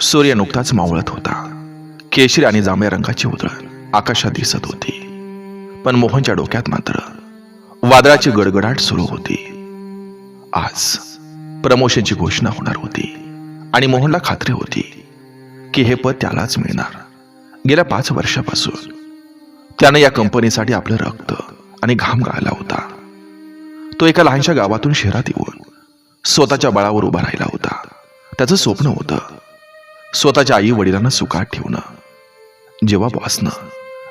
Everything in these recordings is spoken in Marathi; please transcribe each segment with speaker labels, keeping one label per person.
Speaker 1: सूर्य नुकताच मावळत होता. केशरी आणि जांभळ्या रंगाची उधळण आकाशात दिसत होती. पण मोहनच्या डोक्यात मात्र वादळाची गडगडाट सुरू होती. आज प्रमोशनची घोषणा होणार होती आणि मोहनला खात्री होती की हे पद त्यालाच मिळणार. गेल्या पाच वर्षापासून त्यानं या कंपनीसाठी आपलं रक्त आणि घाम गाळला होता. तो एका लहानशा गावातून शहरात येऊन स्वतःच्या बळावर उभा राहिला होता. त्याचं स्वप्न होतं स्वतःच्या आई वडिलांना सुखात ठेवणं. जेव्हा बॉसनं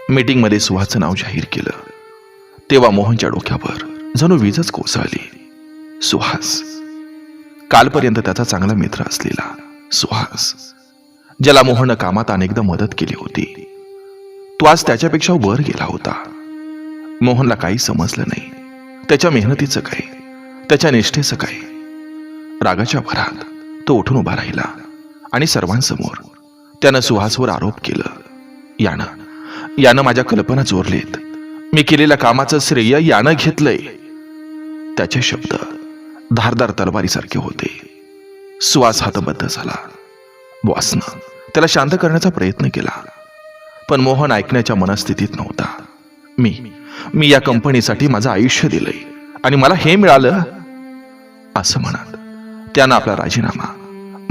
Speaker 1: मीटिंगमध्ये सुहासचं नाव जाहीर केलं तेव्हा मोहनच्या डोक्यावर जणू वीजच कोसळली. सुहास. कालपर्यंत त्याचा चांगला मित्र असलेला सुहास ज्याला मोहननं कामात अनेकदा मदत केली होती. तो आज त्याच्यापेक्षा वर गेला होता. मोहनला काही समजलं नाही. त्याच्या मेहनतीचं काय? त्याच्या निष्ठेचं काय? रागाच्या भरात तो उठून उभा राहिला. आणि सर्वांसमोर. त्यानं सुहासवर आरोप केलं. यानं यानं माझ्या कल्पना चोरलेत. मी केलेल्या कामाचं श्रेय यानं घेतलंय. त्याचे शब्द धारदार तलवारीसारखे होते. सुहास हातबद्ध झाला. बॉसनं त्याला शांत करण्याचा प्रयत्न केला. पण मोहन ऐकण्याच्या मनस्थितीत नव्हता. मी मी या कंपनीसाठी माझं आयुष्य दिलंय आणि मला हे मिळालं? असं म्हणत त्यानं आपला राजीनामा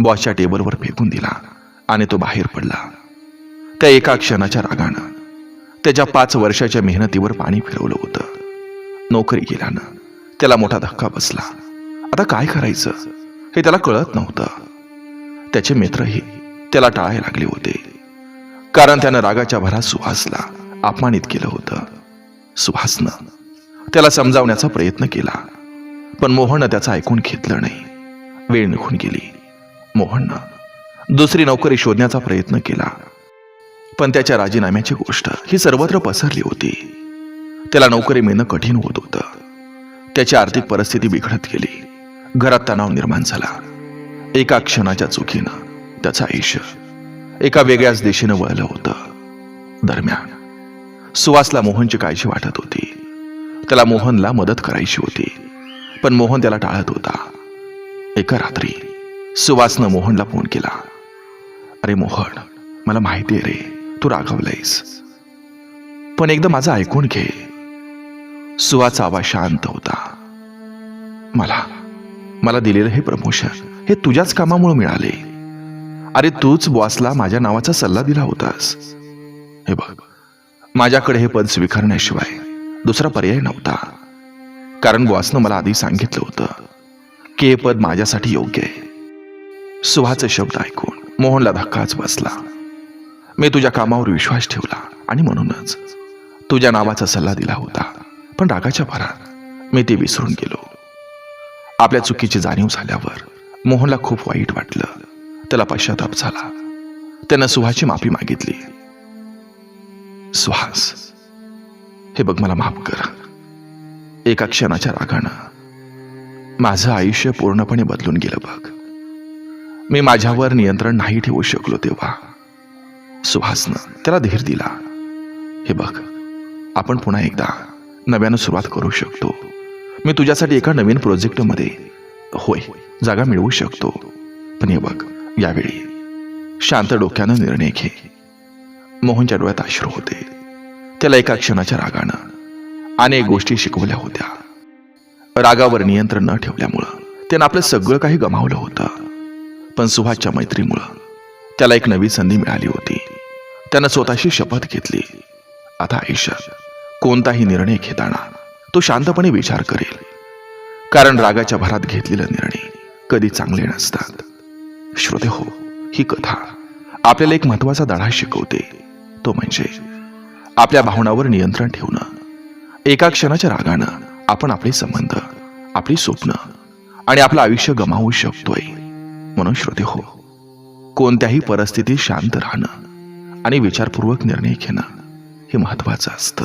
Speaker 1: बॉसच्या टेबलवर फेकून दिला आणि तो बाहेर पडला. त्या एका क्षणाच्या रागानं त्याच्या पाच वर्षाच्या मेहनतीवर पाणी फिरवलं होतं. नोकरी गेल्यानं त्याला मोठा धक्का बसला. आता काय करायचं हे त्याला कळत नव्हतं. त्याचे मित्रही त्याला टाळायला लागले होते. कारण त्यानं रागाच्या भरात सुहासला अपमानित केलं होतं. सुहासनं त्याला समजावण्याचा प्रयत्न केला. पण मोहननं त्याचं ऐकून घेतलं नाही. वेळ निघून गेली. मोहननं दुसरी नोकरी शोधण्याचा प्रयत्न केला. पण त्याच्या राजीनाम्याची गोष्ट ही सर्वत्र पसरली होती. त्याला नोकरी मिळणं कठीण होत होतं. त्याची आर्थिक परिस्थिती बिघडत गेली. घरात तणाव निर्माण झाला. एका क्षणाच्या चुकीनं त्याचं आयुष्य एका वेगळ्याच दिशेनं वळलं होतं. दरम्यान सुवासला मोहनची काळजी वाटत होती. त्याला मोहनला मदत करायची होती. पण मोहन त्याला टाळत होता. एका रात्री सुवासनं मोहनला फोन केला. अरे मोहन मला माहिती आहे रे तू रागवलंयस. पण एकदा माझं ऐकून घे. सुवाचा आवाज शांत होता. मला मला दिलेलं हे प्रमोशन हे तुझ्याच कामामुळे मिळाले. अरे तूच बॉसला माझ्या नावाचा सल्ला दिला होतास. हे बघ माझ्याकडे हे पद स्वीकारण्याशिवाय दुसरा पर्याय नव्हता. कारण बॉसनं मला आधी सांगितलं होतं की हे पद माझ्यासाठी योग्य आहे. सुहाचे शब्द ऐकून मोहनला धक्काच बसला. मी तुझ्या कामावर विश्वास ठेवला आणि म्हणूनच तुझ्या नावाचा सल्ला दिला होता. पण रागाच्या भरात मी ते विसरून गेलो. आपल्या चुकीची जाणीव झाल्यावर मोहनला खूप वाईट वाटलं. त्याला पश्चाताप झाला. त्यानं सुहाची माफी मागितली. सुहास हे बघ मला माफ कर. एका क्षणाच्या रागानं माझं आयुष्य पूर्णपणे बदलून गेलं बघ. मी माझ्यावर नियंत्रण नाही ठेवू शकलो तेव्हा. सुहासनं त्याला धीर दिला. हे बघ आपण पुन्हा एकदा नव्यानं सुरुवात करू शकतो. मी तुझ्यासाठी एका नवीन प्रोजेक्टमध्ये होय जागा मिळवू शकतो. पण हे बघ यावेळी शांत डोक्यानं निर्णय घे. मोहनच्या डोळ्यात अश्रू होते. त्याला एका क्षणाच्या रागानं अनेक गोष्टी शिकवल्या होत्या. रागावर नियंत्रण न ठेवल्यामुळं त्यानं आपलं सगळं काही गमावलं होतं. पण सुहासच्या मैत्रीमुळं. त्याला एक नवी संधी मिळाली होती. त्यानं स्वतःशी शपथ घेतली. आता आयुष्यात कोणताही निर्णय घेताना तो शांतपणे विचार करेल. कारण रागाच्या भरात घेतलेले निर्णय कधी चांगले नसतात. श्रोते हो ही कथा आपल्याला एक महत्त्वाचा धडा शिकवते. तो म्हणजे आपल्या भावनावर नियंत्रण ठेवणं. एका क्षणाच्या रागानं आपण आपले संबंध आपली स्वप्न आणि आपलं आयुष्य गमावू शकतोय. म्हणून श्रोते हो. कोणत्याही परिस्थितीत शांत राहणं आणि विचारपूर्वक निर्णय घेणं हे महत्वाचं असतं.